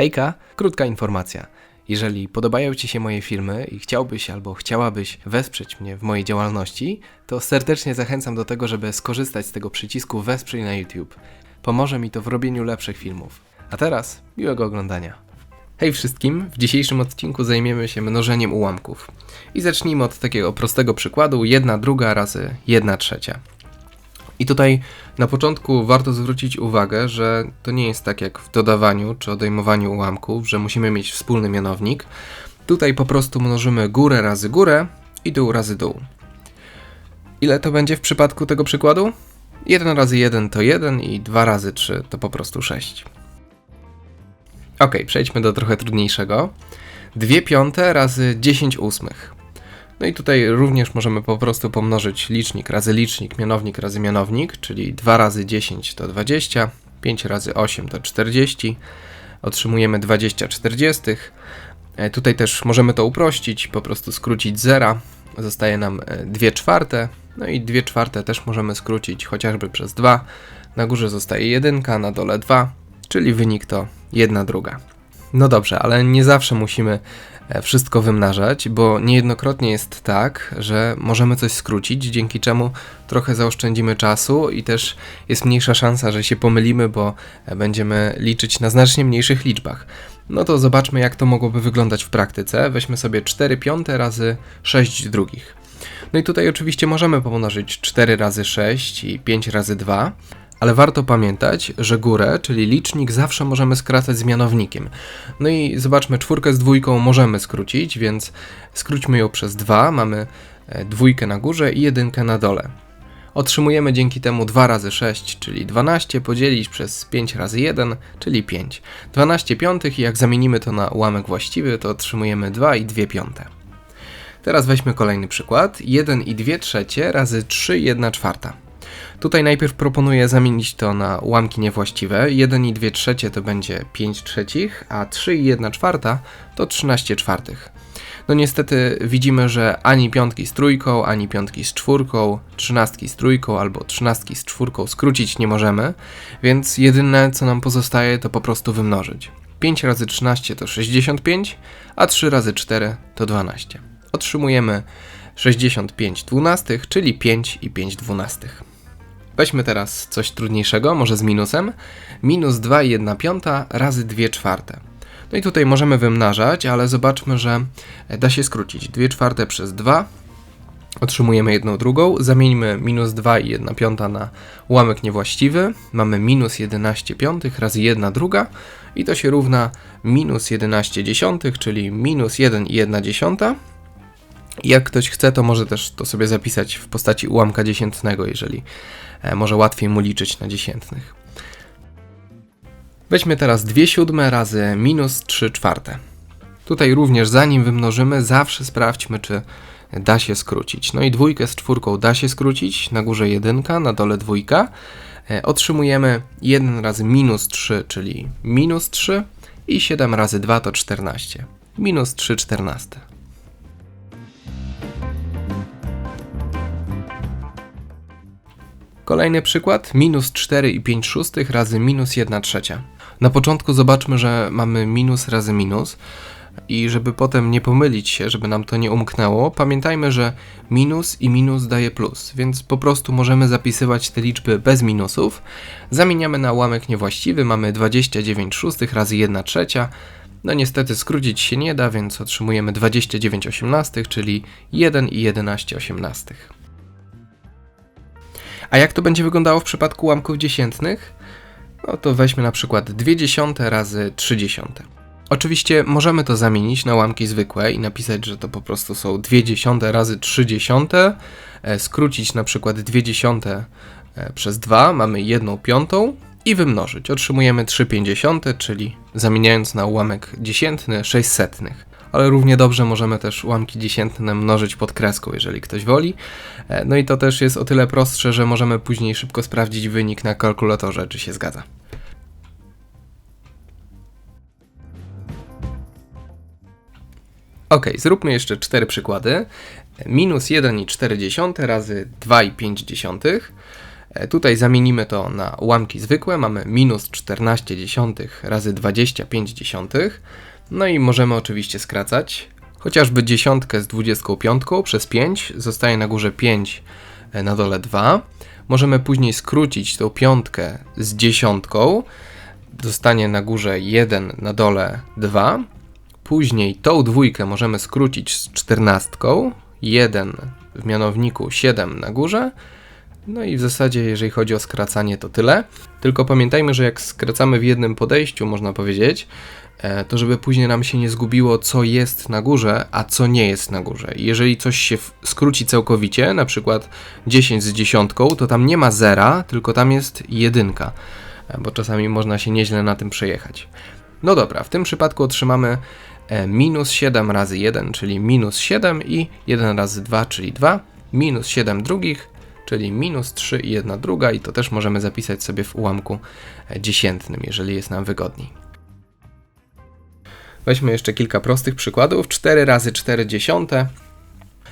Hejka, krótka informacja. Jeżeli podobają Ci się moje filmy i chciałbyś albo chciałabyś wesprzeć mnie w mojej działalności, to serdecznie zachęcam do tego, żeby skorzystać z tego przycisku Wesprzyj na YouTube. Pomoże mi to w robieniu lepszych filmów. A teraz miłego oglądania. Hej wszystkim, w dzisiejszym odcinku zajmiemy się mnożeniem ułamków. I zacznijmy od takiego prostego przykładu 1 druga razy 1 trzecia. I tutaj na początku warto zwrócić uwagę, że to nie jest tak jak w dodawaniu czy odejmowaniu ułamków, że musimy mieć wspólny mianownik. Tutaj po prostu mnożymy górę razy górę i dół razy dół. Ile to będzie w przypadku tego przykładu? 1 razy 1 to 1 i 2 razy 3 to po prostu 6. Ok, przejdźmy do trochę trudniejszego. 2 piąte razy 10 ósmych. No i tutaj również możemy po prostu pomnożyć licznik razy licznik, mianownik razy mianownik, czyli 2 razy 10 to 20, 5 razy 8 to 40, otrzymujemy 20 40. E, tutaj też możemy to uprościć, po prostu skrócić zera, zostaje nam 2 e, czwarte, no i 2 czwarte też możemy skrócić chociażby przez 2. Na górze zostaje 1, na dole 2, czyli wynik to 1 druga. No dobrze, ale nie zawsze musimy E, wszystko wymnażać, bo niejednokrotnie jest tak, że możemy coś skrócić, dzięki czemu trochę zaoszczędzimy czasu i też jest mniejsza szansa, że się pomylimy, bo e, będziemy liczyć na znacznie mniejszych liczbach. No to zobaczmy, jak to mogłoby wyglądać w praktyce. Weźmy sobie 4 piąte razy 6 drugich. No i tutaj oczywiście możemy pomnożyć 4 razy 6 i 5 razy 2, ale warto pamiętać, że górę, czyli licznik, zawsze możemy skracać z mianownikiem. No i zobaczmy, czwórkę z dwójką możemy skrócić, więc skróćmy ją przez 2. Mamy e, dwójkę na górze i jedynkę na dole. Otrzymujemy dzięki temu 2 razy 6, czyli 12, podzielić przez 5 razy 1, czyli 5. 12 piątych i jak zamienimy to na ułamek właściwy, to otrzymujemy 2 i 2 piąte. Teraz weźmy kolejny przykład. 1 i 2 trzecie razy 3 i 1 czwarta. Tutaj najpierw proponuję zamienić to na ułamki niewłaściwe. 1 i 2 trzecie to będzie 5 trzecich, a 3 i 1 czwarta to 13 czwartych. No niestety widzimy, że ani piątki z trójką, ani piątki z czwórką, trzynastki z trójką albo trzynastki z czwórką skrócić nie możemy, więc jedyne co nam pozostaje to po prostu wymnożyć. 5 razy 13 to 65, a 3 razy 4 to 12. Otrzymujemy 65 dwunastych, czyli 5 i 5 dwunastych. Weźmy teraz coś trudniejszego, może z minusem. Minus 2,1 piąta razy 2 czwarte. No i tutaj możemy wymnażać, ale zobaczmy, że da się skrócić. 2 czwarte przez 2 otrzymujemy jedną drugą. Zamieńmy minus 2,1 piąta na ułamek niewłaściwy. Mamy minus 11 piątych razy 1 druga i to się równa minus 11 dziesiątych, czyli minus 1,1 dziesiąta. Jak ktoś chce, to może też to sobie zapisać w postaci ułamka dziesiętnego, jeżeli e, może łatwiej mu liczyć na dziesiętnych. Weźmy teraz 2 siódme razy minus 3 czwarte. Tutaj również zanim wymnożymy, zawsze sprawdźmy, czy da się skrócić. No i dwójkę z czwórką da się skrócić, na górze jedynka, na dole dwójka. E, otrzymujemy 1 razy minus 3, czyli minus 3 i 7 razy 2 to 14. Minus 3 czternaste. Kolejny przykład, minus 4,5 szóstych razy minus 1 trzecia. Na początku zobaczmy, że mamy minus razy minus i żeby potem nie pomylić się, żeby nam to nie umknęło, pamiętajmy, że minus i minus daje plus, więc po prostu możemy zapisywać te liczby bez minusów. Zamieniamy na ułamek niewłaściwy, mamy 29 szóstych razy 1 trzecia. No niestety skrócić się nie da, więc otrzymujemy 29 osiemnastych, czyli 1 i 11 osiemnastych. A jak to będzie wyglądało w przypadku ułamków dziesiętnych? No to weźmy na przykład 2 dziesiąte razy 3 dziesiąte. Oczywiście możemy to zamienić na ułamki zwykłe i napisać, że to po prostu są 2 dziesiąte razy 3 dziesiąte, e, skrócić na przykład 2 dziesiąte e, przez 2, mamy 1 piątą i wymnożyć. Otrzymujemy 3 pięćdziesiąte, czyli zamieniając na ułamek dziesiętny 6 setnych ale równie dobrze możemy też ułamki dziesiętne mnożyć pod kreską, jeżeli ktoś woli. E, no i to też jest o tyle prostsze, że możemy później szybko sprawdzić wynik na kalkulatorze, czy się zgadza. Ok, zróbmy jeszcze cztery przykłady. Minus 1,4 razy 2,5 E, Tutaj zamienimy to na ułamki zwykłe. Mamy minus 14 dziesiątych razy 25 dziesiątych. No i możemy oczywiście skracać. Chociażby dziesiątkę z 25 przez 5 zostaje na górze 5, e, na dole 2. Możemy później skrócić tą piątkę z dziesiątką. Zostanie na górze 1, na dole 2. Później tą dwójkę możemy skrócić z czternastką. 1 w mianowniku, 7 na górze. No i w zasadzie, jeżeli chodzi o skracanie, to tyle. Tylko pamiętajmy, że jak skracamy w jednym podejściu, można powiedzieć, e, to żeby później nam się nie zgubiło, co jest na górze, a co nie jest na górze. Jeżeli coś się skróci całkowicie, na przykład 10 z dziesiątką, to tam nie ma zera, tylko tam jest jedynka, e, bo czasami można się nieźle na tym przejechać. No dobra, w tym przypadku otrzymamy e, minus 7 razy 1, czyli minus 7 i 1 razy 2, czyli 2, minus 7 drugich, czyli minus 3 i 1 druga i to też możemy zapisać sobie w ułamku dziesiętnym, jeżeli jest nam wygodniej. Weźmy jeszcze kilka prostych przykładów. 4 razy 4 dziesiąte.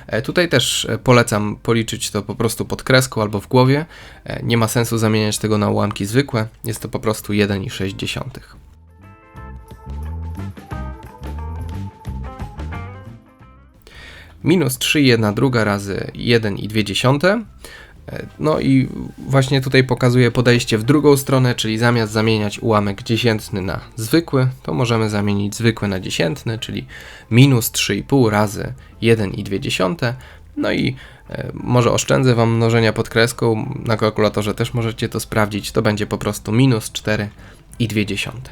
E, Tutaj też e, polecam policzyć to po prostu pod kreską albo w głowie. E, Nie ma sensu zamieniać tego na ułamki zwykłe. Jest to po prostu 1,6. dziesiątych. Minus 3 1 druga razy 1,2. E, No i właśnie tutaj pokazuję podejście w drugą stronę, czyli zamiast zamieniać ułamek dziesiętny na zwykły, to możemy zamienić zwykły na dziesiętny, czyli minus 3,5 razy 1,2. dziesiąte. No i e, może oszczędzę Wam mnożenia pod kreską, na kalkulatorze też możecie to sprawdzić, to będzie po prostu minus 4,2. dziesiąte.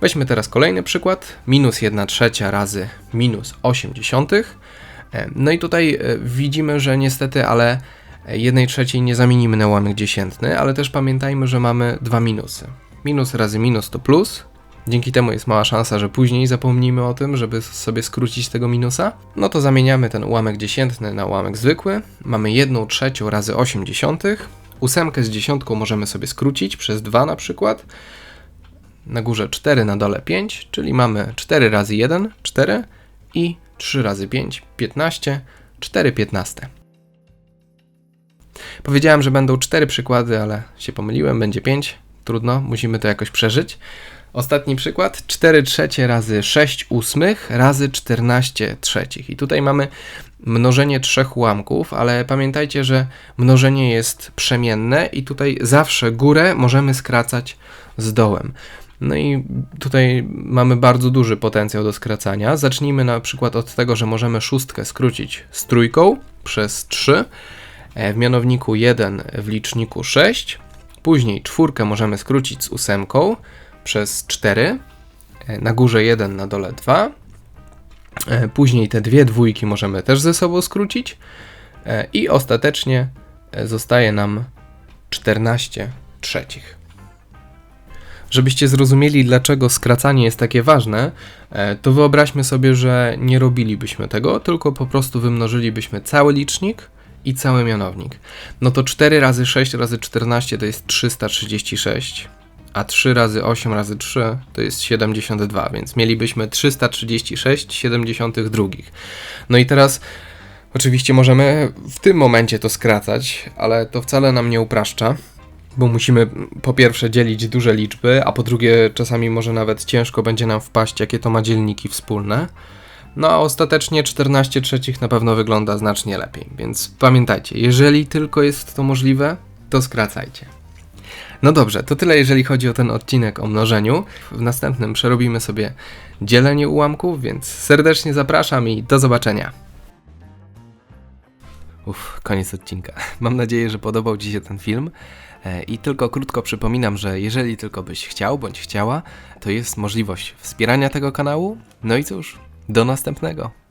Weźmy teraz kolejny przykład. Minus 1 trzecia razy minus 8 dziesiątych. E, No i tutaj e, widzimy, że niestety, ale 1 trzeciej nie zamienimy na ułamek dziesiętny, ale też pamiętajmy, że mamy dwa minusy. Minus razy minus to plus. Dzięki temu jest mała szansa, że później zapomnimy o tym, żeby sobie skrócić tego minusa. No to zamieniamy ten ułamek dziesiętny na ułamek zwykły. Mamy 1 trzecią razy 8 dziesiątych. Ósemkę z dziesiątką możemy sobie skrócić przez 2 na przykład na górze 4, na dole 5, czyli mamy 4 razy 1, 4 i 3 razy 5, 15, 4 15. Powiedziałem, że będą 4 przykłady, ale się pomyliłem, będzie 5. Trudno, musimy to jakoś przeżyć. Ostatni przykład, 4 trzecie razy 6 ósmych razy 14 trzecich. I tutaj mamy mnożenie trzech ułamków, ale pamiętajcie, że mnożenie jest przemienne i tutaj zawsze górę możemy skracać z dołem. No i tutaj mamy bardzo duży potencjał do skracania. Zacznijmy na przykład od tego, że możemy szóstkę skrócić z trójką przez 3, e, w mianowniku 1, w liczniku 6. Później czwórkę możemy skrócić z ósemką przez 4, e, na górze 1, na dole 2. E, Później te dwie dwójki możemy też ze sobą skrócić i ostatecznie zostaje nam 14 trzecich. Żebyście zrozumieli, dlaczego skracanie jest takie ważne, e, to wyobraźmy sobie, że nie robilibyśmy tego, tylko po prostu wymnożylibyśmy cały licznik i cały mianownik. No to 4 razy 6 razy 14 to jest 336, a 3 razy 8 razy 3 to jest 72, więc mielibyśmy 336 72. No i teraz oczywiście możemy w tym momencie to skracać, ale to wcale nam nie upraszcza bo musimy po pierwsze dzielić duże liczby, a po drugie czasami może nawet ciężko będzie nam wpaść, jakie to ma dzielniki wspólne. No a ostatecznie 14 trzecich na pewno wygląda znacznie lepiej, więc pamiętajcie, jeżeli tylko jest to możliwe, to skracajcie. No dobrze, to tyle jeżeli chodzi o ten odcinek o mnożeniu. W następnym przerobimy sobie dzielenie ułamków, więc serdecznie zapraszam i do zobaczenia. Uff, koniec odcinka. Mam nadzieję, że podobał Ci się ten film. E, I tylko krótko przypominam, że jeżeli tylko byś chciał bądź chciała, to jest możliwość wspierania tego kanału. No i cóż, do następnego.